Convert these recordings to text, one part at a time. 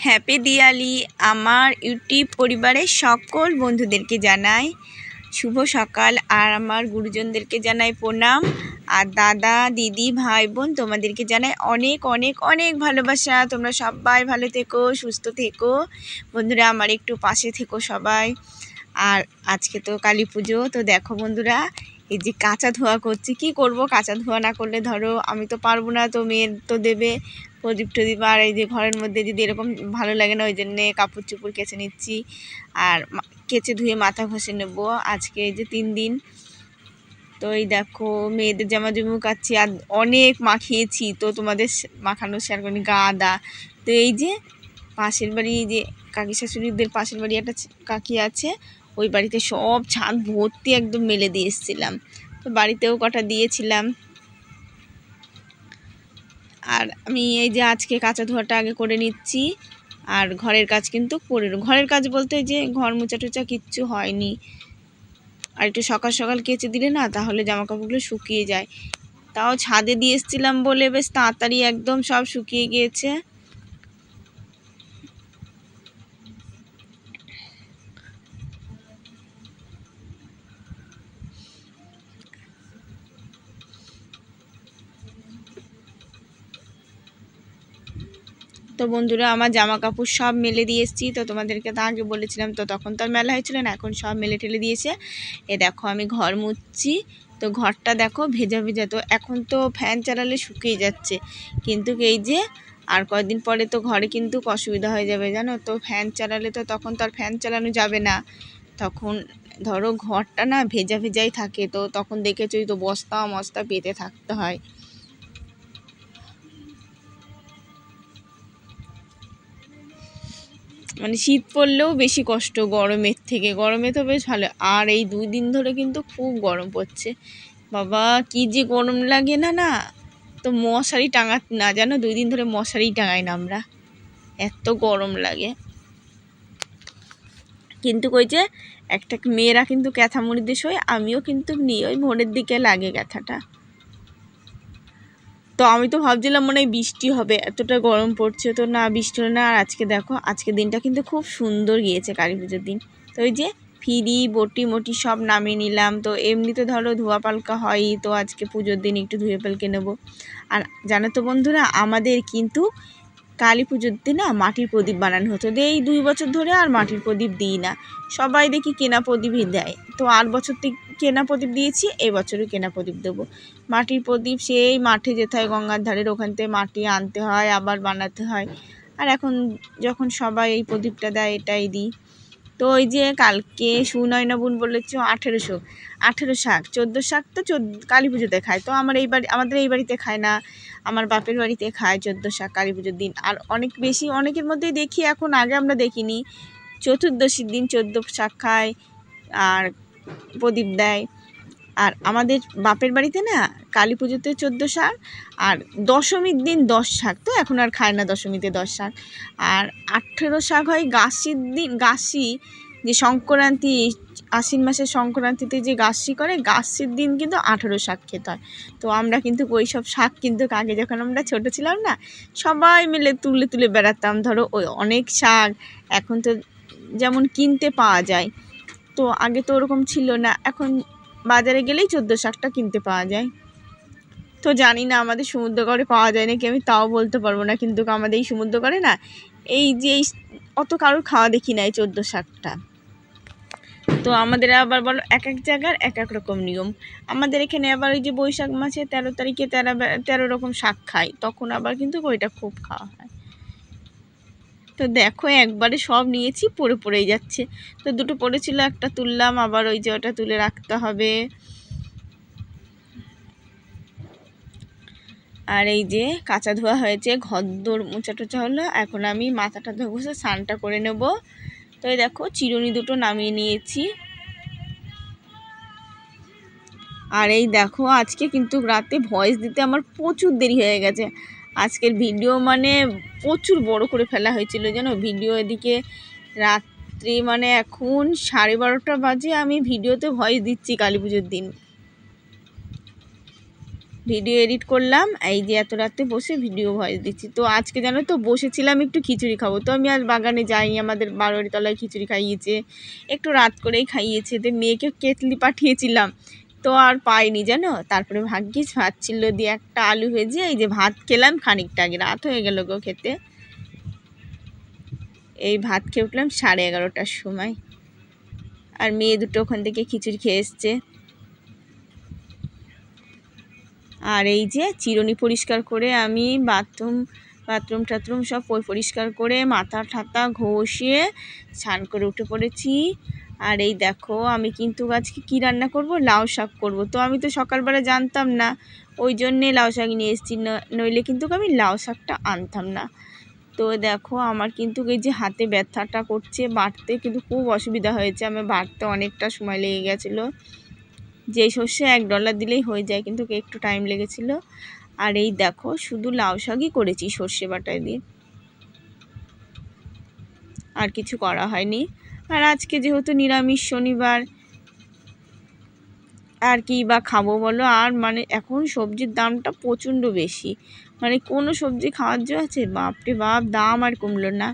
Happy Diwali আমার YouTube পরিবারের সকল বন্ধুদেরকে জানাই। শুভ সকাল। আর আমার গুরুজনদেরকে জানাই প্রণাম। আর দাদা, দিদি, ভাই, বোন তোমাদেরকে জানাই অনেক অনেক অনেক ভালোবাসা। তোমরা সবাই ভালো থেকো, সুস্থ থেকো। বন্ধুরা, আমার একটু পাশে থেকো সবাই। আর আজকে তো কালী পুজো। তো দেখো বন্ধুরা এই যে কাঁচা ধোয়া করছি, কি করব? কাঁচা ধোয়া না করলে ধরো আমি তো পারব না, তো মেয়ের তো দেবে প্রদীপ টদীপ। আর এই যে ঘরের মধ্যে যদি এরকম ভালো লাগে না, ওই জন্যে কাপড় চুপড় কেচে নিচ্ছি। আর কেচে ধুয়ে মাথা ঘষে নেব। আজকে এই যে তিন দিন। তো এই দেখো, মেয়েদের জামা জমু কাচ্ছি। আর অনেক মাখিয়েছি। তো তোমাদের মাখানো শেয়ার করি গা দা তো এই যে পাশের বাড়ি যে কাকি শাশুড়িদের পাশের বাড়ি একটা কাকি আছে। ওই বাড়িতে সব ছাদ ভর্তি একদম মেলে দিয়ে এসেছিলাম। তো বাড়িতেও কটা দিয়েছিলাম। আর আমি এই যে আজকে কাঁচা ধোয়াটা আগে করে নিচ্ছি। আর ঘরের কাজ কিন্তু করে ঘরের কাজ বলতে যে ঘর মোচা টোচা কিচ্ছু হয়নি। আর একটু সকাল সকাল কেচে দিলে না তাহলে জামা কাপড়গুলো শুকিয়ে যায়। তাও ছাদে দিয়ে এসেছিলাম বলে বেশ তাড়াতাড়ি একদম সব শুকিয়ে গিয়েছে। তো বন্ধুরা আমার জামা কাপড় সব মেলে দিয়ে এসেছি। তো তোমাদেরকে তো আগে বলেছিলাম, তো তখন তো আর মেলা হয়েছিল না, এখন সব মেলে ঠেলে দিয়েছে। এ দেখো, আমি ঘর মুচ্ছি তো ঘরটা দেখো ভেজা ভেজা, তো এখন তো ফ্যান চালালে শুকিয়ে যাচ্ছে। কিন্তু এই যে, আর কয়েকদিন পরে তো ঘরে কিন্তু অসুবিধা হয়ে যাবে, জানো? তো ফ্যান চালালে তো তখন তো আর ফ্যান চালানো যাবে না। তখন ধরো ঘরটা না ভেজা ভেজাই থাকে, তো তখন দেখেছই তো বস্তা মস্তা পেতে থাকতে হয়। মানে শীত পড়লেও বেশি কষ্ট গরমের থেকে। গরমে তো বেশ ভালো। আর এই দুই দিন ধরে কিন্তু খুব গরম পড়ছে। বাবা, কি যে গরম লাগে না না? তো মশারি টাঙা না, জানো? দুই দিন ধরে মশারি টাঙাই না আমরা। এত গরম লাগে। কিন্তু কই যে একটা মেয়েরা কিন্তু ক্যাথা মুড়ি দিয়ে শোয় আমিও কিন্তু নিই। ওই ভোরের দিকে লাগে ক্যাথাটা। তো আমি তো ভাবছিলাম মনে হয় বৃষ্টি হবে, এতটা গরম পড়ছে তো না বৃষ্টি হলো না। আর আজকে দেখো আজকে দিনটা কিন্তু খুব সুন্দর গিয়েছে কালী পুজোর দিন। তো ওই যে ফিরি, বটি মটি সব নামিয়ে নিলাম। তো এমনিতে ধরো ধোয়া পালকা হয়ই, তো আজকে পুজোর দিন একটু ধুয়ে পালকে নেব। আর জানো তো বন্ধুরা, আমাদের কিন্তু কালী পুজোতে না মাটির প্রদীপ বানানো হতো। এই দুই বছর ধরে আর মাটির প্রদীপ দিই না। সবাই দেখি কেনা প্রদীপই দেয়। তো আর বছর থেকে কেনা প্রদীপ দিয়েছি এবছরও কেনা প্রদীপ দেবো। মাটির প্রদীপ সেই মাঠে যেতে হয়, গঙ্গার ধারের ওখান থেকে মাটি আনতে হয়, আবার বানাতে হয়। আর এখন যখন সবাই এই প্রদীপটা দেয়, এটাই দিই। তো ওই যে কালকে সুনয়না বোন বলেছ আঠেরোশো, আঠেরো শাক, চোদ্দ শাক তো চোদ্দ, কালী পুজোতে খায়। তো আমার এই বাড়ি, আমাদের এই বাড়িতে খায় না, আমার বাপের বাড়িতে খায় চোদ্দ শাক কালী পুজোর দিন। আর অনেক বেশি, অনেকের মধ্যেই দেখি এখন, আগে আমরা দেখিনি। চতুর্দশীর দিন চোদ্দ শাক খায়, আর প্রদীপ দেয়। আর আমাদের বাপের বাড়িতে না কালী পুজোতে চোদ্দ শাক আর দশমীর দিন দশ শাক, তো এখন আর খায় না দশমীতে দশ শাক। আর আঠেরো শাক হয় গাছির দিন, গাছি যে সংক্রান্তি, আশ্বিন মাসের সংক্রান্তিতে যে গাছি করে, গাছির দিন কিন্তু আঠেরো শাক খেতে হয়। তো আমরা কিন্তু ওই সব শাক কিন্তু আগে যখন আমরা ছোটো ছিলাম না, সবাই মিলে তুলে তুলে বেড়াতাম। ধরো ওই অনেক শাক এখন তো যেমন কিনতে পাওয়া যায়, তো আগে তো ওরকম ছিল না। এখন বাজারে গেলেই চোদ্দ শাকটা কিনতে পাওয়া যায়। তো জানি না আমাদের সমুদ্রগড়ে পাওয়া যায় নাকি, আমি তাও বলতে পারব না। কিন্তু আমাদের এই সমুদ্রগড়ে না, এই যে এই অত কারোর খাওয়া দেখি না এই চোদ্দ শাকটা। তো আমাদের আবার বলো, এক এক জায়গার এক এক রকম নিয়ম। আমাদের এখানে আবার ওই যে বৈশাখ মাসে তেরো তারিখে তেরো তেরো রকম শাক খায়, তখন আবার কিন্তু ওইটা খুব খাওয়া হয়। তো দেখো একবারে সব নিয়েছি, পড়ে পড়েই যাচ্ছে। তো দুটো পড়েছিল, একটা তুললাম, আবার ওই যে ওটা তুলে রাখতে হবে। আর এই যে কাঁচা ধোয়া হয়েছে ঘদ্দর মোচা টোচা হলো, এখন আমি মাথাটা ধোয়া বসে স্নানটা করে নেব। তো এই দেখো, চিরুনি দুটো নামিয়ে নিয়েছি। আর এই দেখো, আজকে কিন্তু রাতে ভয়েস দিতে আমার প্রচুর দেরি হয়ে গেছে। আজকের ভিডিও মানে প্রচুর বড় করে ফেলা হয়েছিল যেন ভিডিও এদিকে রাত্রি মানে এখন সাড়ে বারোটা বাজে, আমি ভিডিওতে ভয়েস দিচ্ছি কালী পুজোর দিন। ভিডিও এডিট করলাম, এই যে এত রাতে বসে ভিডিও ভয়েস দিচ্ছি। তো আজকে জানো তো, বসেছিলাম একটু খিচুড়ি খাব। তো আমি আর বাগানে যাই আমাদের বারোয়ারি তলায় খিচুড়ি খাইয়েছে, একটু রাত করেই খাইয়েছে। তো মেয়েকে কেটলি পাঠিয়েছিলাম তো আর পাইনি জানো? তারপরে ভাগ্যিস ভাত ছিল দিয়ে একটা আলু ভেজে এই যে ভাত খেলাম খানিকটা আগে, রাত হয়ে গেল গো খেতে। এই ভাত খেয়ে উঠলাম সাড়ে এগারোটার সময়। আর মেয়ে দুটো ওখান থেকে খিচুড়ি খেয়ে এসছে। আর এই যে চিরুনি পরিষ্কার করে আমি বাথরুম বাথরুম টাথরুম সব পরিষ্কার করে মাথা ঠাতা ঘষিয়ে স্নান করে উঠে পড়েছি। আর এই দেখো, আমি কিন্তু আজকে কি রান্না করব? লাউ শাক করব। তো আমি তো সকালবেলা জানতাম না, ওই জন্যে লাউ শাক নিয়ে এসেছি। নইলে কিন্তু আমি লাউ শাকটা আনতাম না। তো দেখো, আমার কিন্তু এই যে হাতে ব্যথাটা করছে বাটতে কিন্তু খুব অসুবিধা হয়েছে। আমার বাড়তে অনেকটা সময় লেগে গেছিল। যেই সর্ষে এক ডলার দিলেই হয়ে যায়, কিন্তু একটু টাইম লেগেছিলো। আর এই দেখো, শুধু লাউ শাকই করেছি সর্ষে বাটা দিয়ে। আর কিছু করা হয়নি। আর আজকে যেহেতু নিরামিষ শনিবার, আর কি বা খাব বলো? আর মানে এখন সবজির দামটা প্রচণ্ড বেশি। মানে কোনো সবজি খাওয়ার জন্য আছে? বাপরে বাপ, দাম আর কমলো না।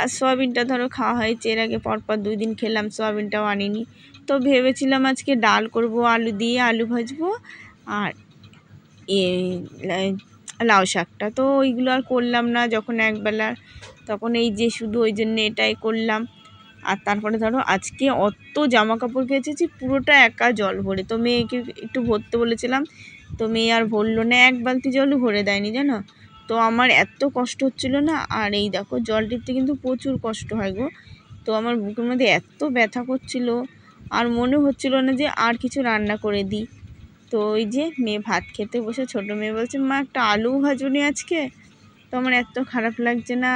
আর সয়াবিনটা ধরো খাওয়া হয়েছে, এর আগে পরপর দুই দিন খেলাম, সয়াবিনটাও আনিনি। তো ভেবেছিলাম আজকে ডাল করব, আলু দিয়ে আলু ভাজবো, আর এ লাউ শাকটা। তো ওইগুলো আর করলাম না, যখন একবেলা তখন এই যে শুধু ওই জন্য এটাই করলাম। আর তারপরে ধরো আজকে অত জামা কাপড় কেচেছি পুরোটা একা জল ভরে। তো মেয়েকে একটু ভরতে বলেছিলাম, তো মেয়ে আর ভরলো না, এক বালতি জলও ভরে দেয়নি জানো? তো আমার এত কষ্ট হচ্ছিল না, আর এই দেখো জল টিপতে কিন্তু প্রচুর কষ্ট হয় গো। তো আমার বুকের মধ্যে এত ব্যথা করছিল, আর মনে হচ্ছিল না যে আর কিছু রান্না করে দিই। তো ওই যে মেয়ে ভাত খেতে বসে, ছোটো মেয়ে বলছে, মা, একটা আলু ভাজুনি আজকে? তো আমার এত খারাপ লাগছে না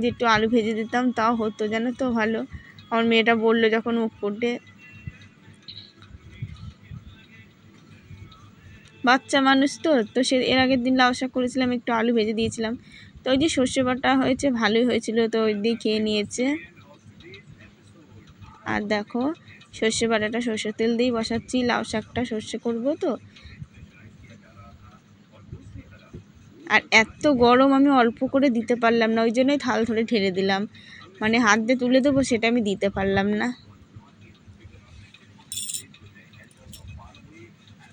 যে একটু আলু ভেজে দিতাম, তাও হতো, জানো তো, ভালো। আমার মেয়েটা বলল যখন মুখ ফুটে। বাচ্চা মানুষ তো তো সে এর আগের দিন লাউ শাক করেছিলাম, একটু আলু ভেজে দিয়েছিলাম। তো ওই যে সর্ষে বাটা হয়েছে, ভালোই হয়েছিল, তো ওই দিয়ে খেয়ে নিয়েছে। আর দেখো, সর্ষে বাটাটা সর্ষের তেল দিয়েই বসাচ্ছি, লাউ শাকটা সর্ষে করব তো। আর এত গরম আমি অল্প করে দিতে পারলাম না, ওই জন্যই থাল ধরে ঠেলে দিলাম। মানে হাত দিয়ে তুলে দেবো সেটা আমি দিতে পারলাম না।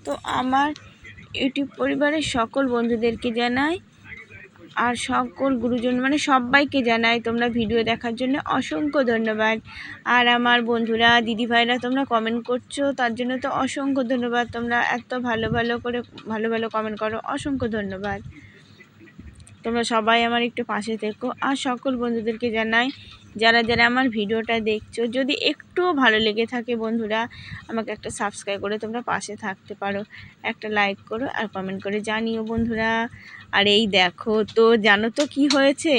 তো আমার ইউটিউব পরিবারের সকল বন্ধুদেরকে জানাই, আর সকল গুরুজন মানে সবাইকে জানাই, তোমরা ভিডিও দেখার জন্য অসংখ্য ধন্যবাদ। আর আমার বন্ধুরা, দিদি ভাইরা, তোমরা কমেন্ট করছ, তার জন্য তো অসংখ্য ধন্যবাদ। তোমরা এত ভালো ভালো করে, ভালো ভালো কমেন্ট করো, অসংখ্য ধন্যবাদ। তোমরা সবাই আমার একটু পাশে থেকো। আর সকল বন্ধুদেরকে জানাই, যারা যারা আমার ভিডিওটা দেখছ, যদি একটুও ভালো লেগে থাকে বন্ধুরা, আমাকে একটা সাবস্ক্রাইব করে তোমরা পাশে থাকতে পারো। একটা লাইক করো আর কমেন্ট করে জানিও বন্ধুরা। আর এই দেখো তো, জানো তো কি হয়েছে?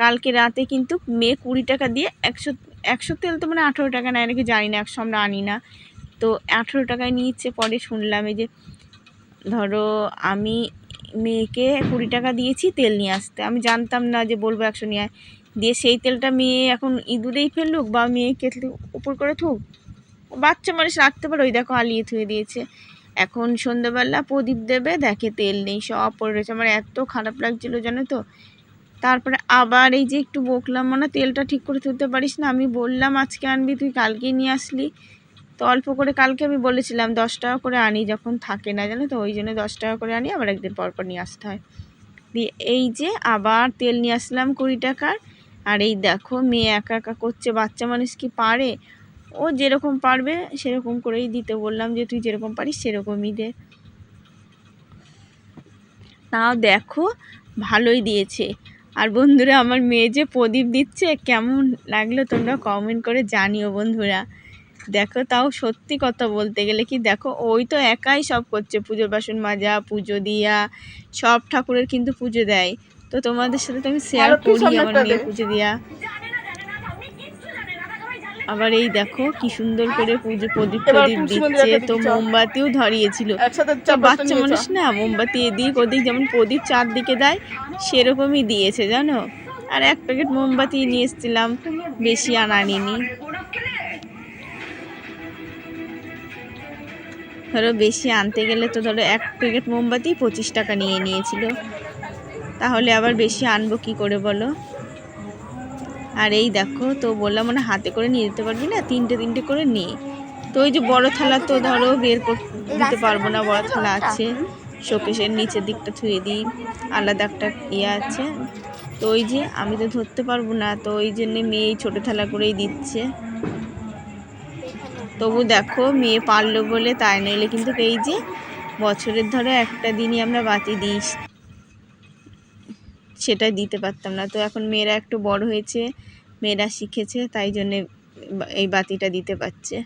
কালকে রাতে কিন্তু মেয়ে কুড়ি টাকা দিয়ে একশো একশো তেল তো মানে আঠেরো টাকা নেয়, নাকি জানি না, একশো আমরা আনি না। তো আঠেরো টাকায় নিচ্ছে, পরে শুনলাম এই যে, ধরো আমি মেয়েকে কুড়ি টাকা দিয়েছি, তেল নিয়ে আসতে। আমি জানতাম না যে বলব একশো নিয়ে দিয়ে সেই তেলটা মেয়ে এখন ইঁদুরেই ফেলুক বা মেয়ে কেটলে উপর করে থুক। বাচ্চা মানুষ রাখতে পারে, ওই দেখো আলিয়ে থুয়ে দিয়েছে। এখন সন্ধ্যাবেলা প্রদীপ দেবে, দেখে তেল নেই, সব পড়ে রয়েছে। আমার এত খারাপ লাগছিল, জানো তো? তারপরে আবার এই যে একটু বকলাম মানে তেলটা ঠিক করে তুলতে পারিস না, আমি বললাম আজকে আনবি, তুই কালকেই নিয়ে আসলি। তো অল্প করে কালকে আমি বলেছিলাম দশ টাকা করে আনি যখন থাকে না, জানো তো? ওই জন্য দশ টাকা করে আনি, আবার একদিন পর পর নিয়ে আসতে হয়। দিয়ে এই যে আবার তেল নিয়ে আসলাম কুড়ি টাকার, আর এই দেখো মেয়ে একা একা করছে, বাচ্চা মানুষ কি পারে? ও যেরকম পারবে সেরকম করেই দিতে বললাম যে, তুই যেরকম পারিস সেরকমই দে। তাও দেখো ভালোই দিয়েছে। আর বন্ধুরা, আমার মেয়ে যে প্রদীপ দিচ্ছে, কেমন লাগল তোমরা কমেন্ট করে জানিও বন্ধুরা। দেখো তাও সত্যি কথা বলতে গেলে কি দেখো ওই তো একাই সব করছে। পুজোর বাসন মাজা পুজো দিয়া সব ঠাকুরের কিন্তু পুজো দেয়। তো তোমাদের সাথে তো আমি শেয়ার করি আমার মেয়ে পুজো দিয়া। আবার এই দেখো কি সুন্দর করে পুজো প্রদীপ প্রদীপ দিচ্ছে। তো মোমবাতিও ধরিয়েছিল। তো বাচ্চা মানুষ না মোমবাতি এদিক ওদিক যেমন প্রদীপ চারদিকে দেয় সেরকমই দিয়েছে জানো? আর এক প্যাকেট মোমবাতি নিয়ে এসেছিলাম বেশি আনা আনিনি ধরো বেশি আনতে গেলে তো ধরো এক প্যাকেট মোমবাতি পঁচিশ টাকা নিয়ে নিয়েছিল। তাহলে আবার বেশি আনব কি করে বলো? আর এই দেখো, তো বললাম মানে হাতে করে নিয়ে যেতে পারবি না? তিনটে তিনটে করে নিয়ে তো ওই যে বড় থালা তো ধরো বের কর- দিতে পারব না, বড় থালা আছে। শোকেশের নিচের দিকটা থুয়ে দিই। আলাদা একটা ইয়ে আছে। তো ওই যে আমি তো ধরতে পারব না, তো ওই জন্যে মেয়ে ছোটো থালা করেই দিচ্ছে। তবু দেখো মেয়ে পারল বলে তাই নইলে কিন্তু এই যে বছরের ধরো একটা দিনই আমরা বাতি দিই। সেটা দিতে পারতাম না। তো এখন মেয়েরা একটু বড় হয়েছে, মেয়েরা শিখেছে, তাই জন্যে এই বাতিটা দিতে পারছে।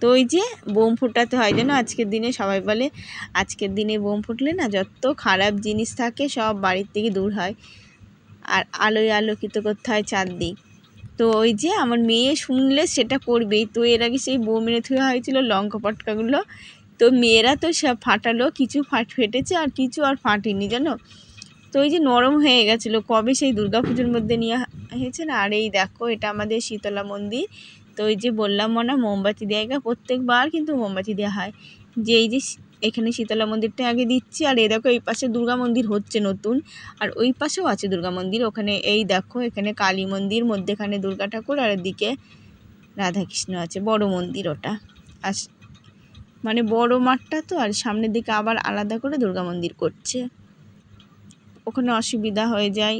তো ওই যে বোম ফুটাতে হয় যেন আজকের দিনে সবাই বলে, আজকের দিনে বোম ফুটলে না যত খারাপ জিনিস থাকে সব বাড়ির থেকে দূর হয়। আর আলোয় আলোকিত করতে হয় চারদিক। তো ওই যে আমার মেয়ে শুনলে সেটা করবেই। তো এর আগে সেই বোম এনে থুয়ে হয়েছিল লঙ্কা পটকাগুলো। তো মেয়েরা তো সব ফাটালো, কিছু ফাট, ফেটেছে আর কিছু আর ফাটেনি, জানো? তো ওই যে নরম হয়ে গেছিল। কবে সেই দুর্গাপুজোর মধ্যে নিয়ে হয়েছে না? আর এই দেখো, এটা আমাদের শীতলা মন্দির। তো ওই যে বললাম না মোমবাতি দেওয়া প্রত্যেকবার, কিন্তু মোমবাতি দেওয়া হয়। যে এই যে এখানে শীতলা মন্দিরটা আগে দিচ্ছি, আর এই দেখো এই পাশে দুর্গা মন্দির হচ্ছে নতুন, আর ওই পাশেও আছে দুর্গা মন্দির, ওখানে এই দেখো এখানে কালী মন্দির, মধ্যেখানে দুর্গা ঠাকুর, আর এদিকে রাধাকৃষ্ণ আছে, বড় মন্দির ওটা। আর মানে বড় মাঠটা তো, আর সামনের দিকে আবার আলাদা করে দুর্গা মন্দির করছে। ওখানে অসুবিধা হয়ে যায়।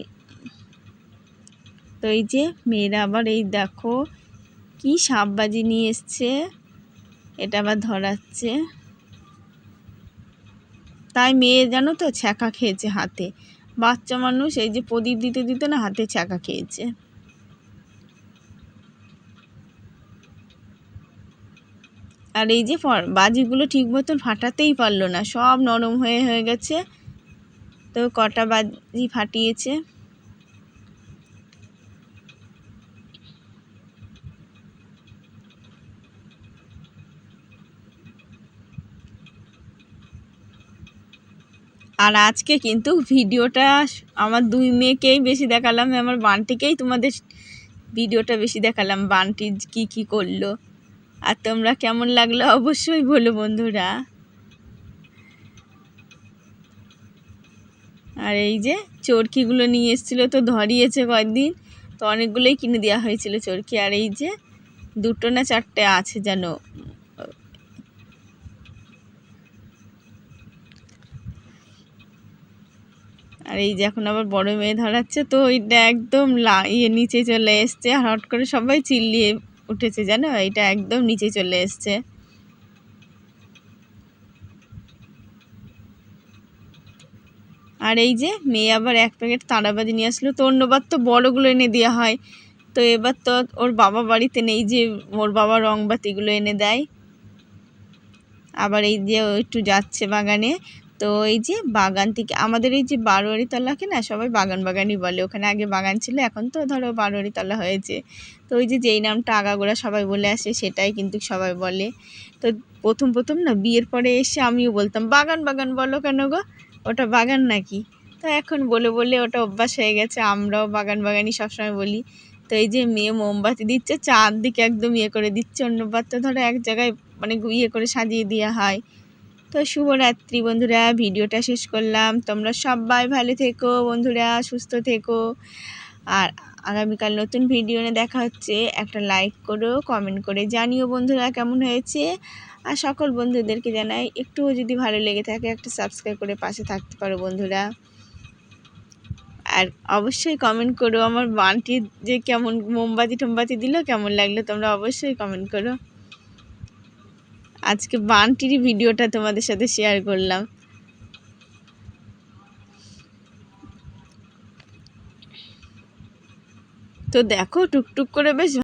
তো এই যে মেয়েরা আবার এই দেখো কি সাপবাজি নিয়ে এসছে, এটা আবার ধরাচ্ছে। তাই মেয়ে জানো তো ছ্যাঁকা খেয়েছে হাতে। বাচ্চা মানুষ, এই যে প্রদীপ দিতে দিতে না হাতে ছ্যাঁকা খেয়েছে। আর এই যে বাজিগুলো ঠিক মতন ফাটাতেই পারল না, সব নরম হয়ে হয়ে গেছে। তো কটা বাজি ফাটিয়েছে। আর আজকে কিন্তু ভিডিওটা আমার দুই মেয়েকেই বেশি দেখালাম, আমার বানটিকেই তোমাদের ভিডিওটা বেশি দেখালাম, বানটি কি কি করল। আর তোমরা কেমন লাগল অবশ্যই বলো বন্ধুরা। আর এই যে চরকিগুলো নিয়ে এসেছিল তো ধরিয়েছে কয়েকদিন, তো অনেকগুলোই কিনে দেওয়া হয়েছিল চরকি। আর এই যে দুটো না চারটে আছে যেন আর এই যে এখন আবার বড় মেয়ে ধরাচ্ছে, তো ওইটা একদম লা ইয়ে নিচে চলে এসছে আর হট করে সবাই চিল্লিয়ে উঠেছে, জানো? এটা একদম নিচে চলে এসছে। আর এই যে মেয়ে আবার এক প্যাকেট তাঁড়াবাজি নিয়ে আসলো, তো অন্যবার তো বড়গুলো এনে দেওয়া হয়। তো এবার তো ওর বাবা বাড়িতে নেই যে ওর বাবা রংবাতিগুলো এনে দেয়। আবার এই যে একটু যাচ্ছে বাগানে তো এই যে বাগান থেকে আমাদের এই যে বারোয়ারি তলাকে না, সবাই বাগান বাগানই বলে। ওখানে আগে বাগান ছিল, এখন তো ধরো বারোয়ারি তলা হয়েছে। তো ওই যে যেই নামটা আগাগোড়া সবাই বলে আসে, সেটাই কিন্তু সবাই বলে। তো প্রথম প্রথম না, বিয়ের পরে এসে আমিও বলতাম, বাগান বাগান বলো কেন গো? ওটা বাগান নাকি? তো এখন বলে বলে ওটা অভ্যাস হয়ে গেছে, আমরাও বাগান বাগানই সবসময় বলি। তো এই যে মেয়ে মোমবাতি দিচ্ছে, চারদিকে একদম ইয়ে করে দিচ্ছে অন্যবার তো ধরো এক জায়গায় মানে ইয়ে করে সাজিয়ে দেওয়া হয়। তো শুভরাত্রি বন্ধুরা, ভিডিওটা শেষ করলাম। তোমরা সবাই ভালো থেকো বন্ধুরা, সুস্থ থেকো। আর আগামীকাল নতুন ভিডিও নিয়ে দেখা হচ্ছে। একটা লাইক করো কমেন্ট করে জানিও বন্ধুরা কেমন হয়েছে। আর সকল বন্ধুদেরকে জানাই, একটুও যদি ভালো লেগে থাকে, একটা সাবস্ক্রাইব করে পাশে থাকতে পারো বন্ধুরা। আর অবশ্যই কমেন্ট করো, আমার বানটি যে কেমন মোমবাতি টোমবাতি দিল, কেমন লাগল তোমরা অবশ্যই কমেন্ট করো। আজকে বানটির ভিডিওটা তোমাদের সাথে শেয়ার করলাম। তো দেখো টুকটুক করে বেশ